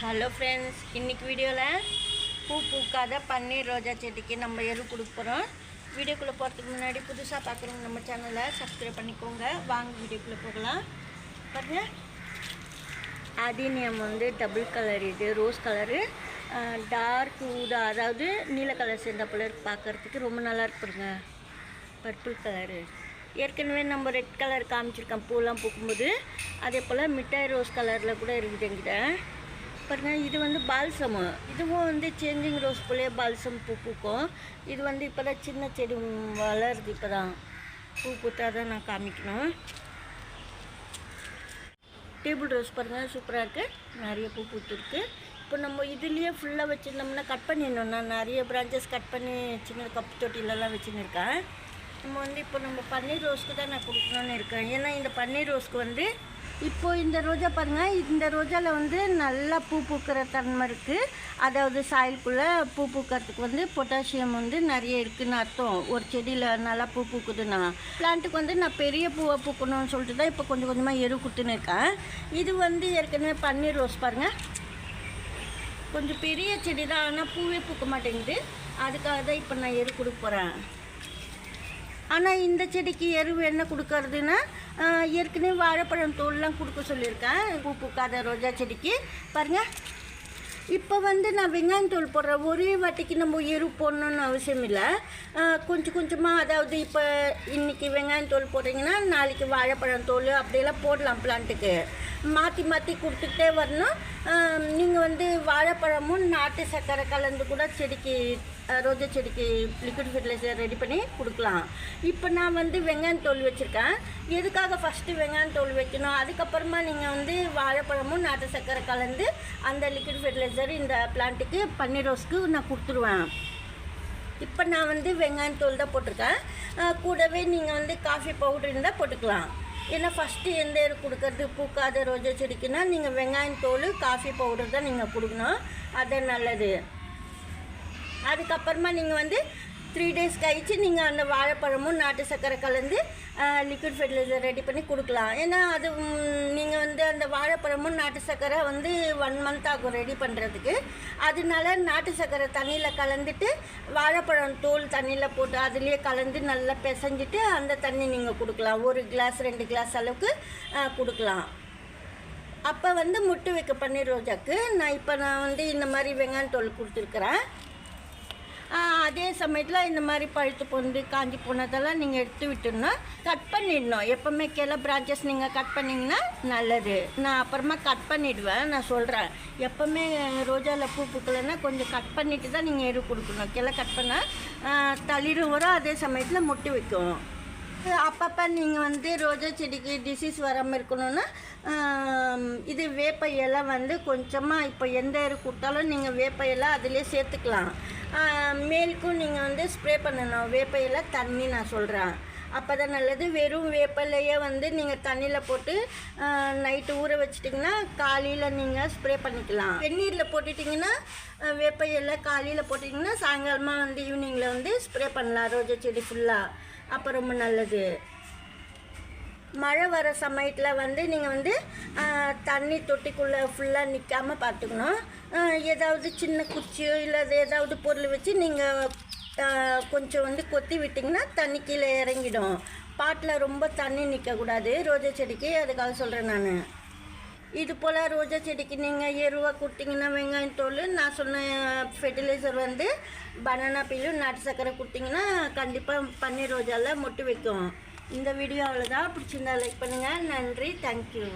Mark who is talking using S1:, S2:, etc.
S1: Hello friends இன்றைக்கி வீடியோவில் பூ பூக்காத பன்னீர் ரோஜா செடிக்கு நம்ம எரு கொடுக்க போகிறோம் வீடியோக்குள்ளே போகிறதுக்கு முன்னாடி புதுசாக பார்க்குறவங்க நம்ம சேனலை சப்ஸ்கிரைப் பண்ணிக்கோங்க. வாங்க வீடியோக்குள்ளே போகலாம். பாருங்க. அதீனியம் வந்து டபுள் கலர் இது ரோஸ் கலரு டார்க் ஊதா அதாவது நீல கலர் சேர்ந்த பார்க்குறதுக்கு ரொம்ப நல்லா இருக்குங்க பர்பிள் கலரு ஏற்கனவே நம்ம ரெட் கலர் காமிச்சிருக்கோம். பூலாம் பூக்கும்போது. அதே போல் மிட்டாய் ரோஸ் கலரில் கூட இருக்குது எங்கிட்ட பாருங்கள் இது வந்து பால்சமு. இதுவும் வந்து சேஞ்சிங் ரோஸ் போலே பால்சம் பூ பூக்கும். இது வந்து இப்போ தான் சின்ன செடி வளருது இப்போ தான் பூ பூத்தா தான் நான் காமிக்கணும். டேபிள் ரோஸ் பாருங்கள் சூப்பராக இருக்குது நிறைய பூ பூத்துருக்கு. இப்போ நம்ம இதுலேயே ஃபுல்லாக வச்சுருந்தோம்னா கட் பண்ணிடணும். நான் நிறைய பிரான்ச்சஸ் கட் பண்ணி சின்ன கப்பு தொட்டிலெல்லாம் வச்சுன்னு இருக்கேன் நம்ம வந்து இப்போ நம்ம பன்னீர் ரோஸ்க்கு தான் நான் கொடுக்கணுன்னு இருக்கேன். ஏன்னா இந்த பன்னீர் ரோஸ்க்கு வந்து இப்போ இந்த ரோஜா பாருங்கள் இந்த ரோஜாவில் வந்து நல்லா பூ பூக்கிற தன்மை இருக்குது அதாவது சாயலுக்குள்ளே பூ பூக்கிறதுக்கு வந்து பொட்டாசியம் வந்து நிறைய இருக்குதுன்னு அர்த்தம். ஒரு செடியில் நல்லா பூ பூக்குதுன்னா. பிளான்ட்டுக்கு வந்து நான் பெரிய பூவை பூக்கணும்னு சொல்லிட்டு தான் இப்போ கொஞ்சம் கொஞ்சமாக எரு கொடுத்துன்னு இருக்கேன். இது வந்து ஏற்கனவே பன்னீர் ரோஸ் பாருங்கள் கொஞ்சம் பெரிய செடி தான் ஆனால் பூவே பூக்க மாட்டேங்குது. அதுக்காக தான் இப்போ நான் எரு கொடுக்க போகிறேன் ஆனால் இந்த செடிக்கு எரு என்ன கொடுக்கறதுன்னா ஏற்கனவே வாழைப்பழம் தோல்லாம் கொடுக்க சொல்லியிருக்கேன். பூ பூக்காத ரோஜா செடிக்கு. பாருங்கள் இப்போ வந்து நான் வெங்காயம் தோல் போடுறேன். ஒரே வாட்டிக்கு நம்ம எரு போடணும்னு அவசியம் இல்லை. கொஞ்சம் கொஞ்சமாக அதாவது இப்போ இன்றைக்கி வெங்காயம் தோல் போடுறீங்கன்னா நாளைக்கு வாழைப்பழம் தோல் அப்படியெல்லாம் போடலாம் பிளான்ட்டுக்கு மாற்றி மாற்றி கொடுத்துக்கிட்டே வரணும். நீங்கள் வந்து வாழைப்பழமும் நாட்டு சர்க்கரை கலந்து கூட செடிக்கு ரோஜா செடிக்கு லிக்விட் ஃபெர்டிலைசர் ரெடி பண்ணி கொடுக்கலாம். இப்போ நான் வந்து வெங்காயம் தோல் வச்சுருக்கேன். எதுக்காக ஃபஸ்ட்டு வெங்காயம் தோல் வைக்கணும்? அதுக்கப்புறமா நீங்கள் வந்து வாழைப்பழமும் நாட்டு சர்க்கரை கலந்து அந்த லிக்விட் ஃபெர்டிலைசர் இந்த பிளான்ட்டுக்கு பன்னீர் ரோஸ்க்கு நான் கொடுத்துருவேன். இப்போ நான் வந்து வெங்காயம் தோல் தான் போட்டிருக்கேன். கூடவே நீங்கள் வந்து காஃபி பவுடர் இருந்தால் போட்டுக்கலாம். ஏன்னா ஃபஸ்ட்டு எந்த இது கொடுக்கறது? பூக்காத ரோஜா செடிக்குன்னா நீங்கள் வெங்காயம் தோல் காஃபி பவுடர் தான் நீங்கள் கொடுக்கணும். அது நல்லது. அதுக்கப்புறமா நீங்கள் வந்து த்ரீ டேஸ் கழித்து நீங்கள் அந்த வாழைப்பழமும் நாட்டு சர்க்கரை கலந்து லிக்விட் ஃபெர்டிலைசர் ரெடி பண்ணி கொடுக்கலாம். ஏன்னா அது நீங்கள் வந்து அந்த வாழைப்பழமும் நாட்டு சர்க்கரை வந்து ஒன் மந்த் ஆகும் ரெடி பண்ணுறதுக்கு அதனால நாட்டு சர்க்கரை தண்ணியில் கலந்துட்டு வாழைப்பழம் தோல் தண்ணியில் போட்டு அதுலேயே கலந்து நல்லா பிசைஞ்சிட்டு அந்த தண்ணி நீங்கள் கொடுக்கலாம். ஒரு கிளாஸ் ரெண்டு கிளாஸ் அளவுக்கு கொடுக்கலாம். அப்போ வந்து முட்டு வைக்க பன்னீர் ரோஜாக்கு நான் இப்போ நான் வந்து இந்த மாதிரி வெங்காயம் தோல் கொடுத்துருக்குறேன். அதே சமயத்தில் இந்த மாதிரி பழுத்து பொந்து காஞ்சி போனதெல்லாம் நீங்கள் எடுத்து விட்டுடணும். கட் பண்ணிடணும். எப்போவுமே கிளை பிரான்ச்சஸ் நீங்கள் கட் பண்ணிங்கன்னா நல்லது. நான் அப்புறமா கட் பண்ணிவிடுவேன் நான் சொல்கிறேன் எப்போவுமே ரோஜாவில் பூ பூக்கலைன்னா கொஞ்சம் கட் பண்ணிட்டு தான் நீங்கள் எரு கொடுக்கணும். கிளை கட் பண்ணால் தளிரும் வரும். அதே சமயத்தில் முட்டு வைக்கும். அப்பப்போ நீங்கள் வந்து ரோஜா செடிக்கு டிசீஸ் வராமல் இருக்கணும்னா இது வேப்ப இலை வந்து கொஞ்சமாக இப்போ எந்த இரு கொடுத்தாலும் நீங்கள் வேப்ப இலை அதிலே சேர்த்துக்கலாம் மேலுக்கும் நீங்கள் வந்து ஸ்ப்ரே பண்ணணும். வேப்ப இலை தண்ணி நான் சொல்கிறேன் அப்போ தான் நல்லது. வெறும் வேப்பிலையே வந்து நீங்கள் தண்ணியில் போட்டு நைட்டு ஊற வச்சிட்டிங்கன்னா காலையில் நீங்கள் ஸ்ப்ரே பண்ணிக்கலாம். வெந்நீரில் போட்டுட்டிங்கன்னா ஆஹ், வேப்ப இலை காலையில் போட்டிங்கன்னா சாயங்காலமாக வந்து ஈவினிங்கில் வந்து ஸ்ப்ரே பண்ணலாம் ரோஜா செடி ஃபுல்லாக அப்போ ரொம்ப நல்லது. மழை வர சமயத்தில் வந்து நீங்கள் வந்து தண்ணி தொட்டிக்குள்ளே ஃபுல்லாக நிற்காமல் பார்த்துக்கணும் ஏதாவது சின்ன குச்சியோ இல்லை ஏதாவது பொருள் வச்சு நீங்கள் கொஞ்சம் வந்து கொத்தி விட்டிங்கன்னா தண்ணி கீழே இறங்கிடும். பாட்டில் ரொம்ப தண்ணி நிற்கக்கூடாது ரோஜா செடிக்கு அதுக்காக சொல்கிறேன் நான். இது போல் ரோஜா செடிக்கு நீங்கள் எருவா கொடுத்தீங்கன்னா வெங்காயம் தோல் நான் சொன்ன ஃபெர்டிலைசர் வந்து பனானா பீலும் நாட்டு சர்க்கரை கொடுத்தீங்கன்னா கண்டிப்பாக பன்னீர் ரோஜாவில் மொட்டு வைக்கும். இந்த வீடியோ அவ்வளோதான் பிடிச்சிருந்தா லைக் பண்ணுங்கள் நன்றி. தேங்க்யூ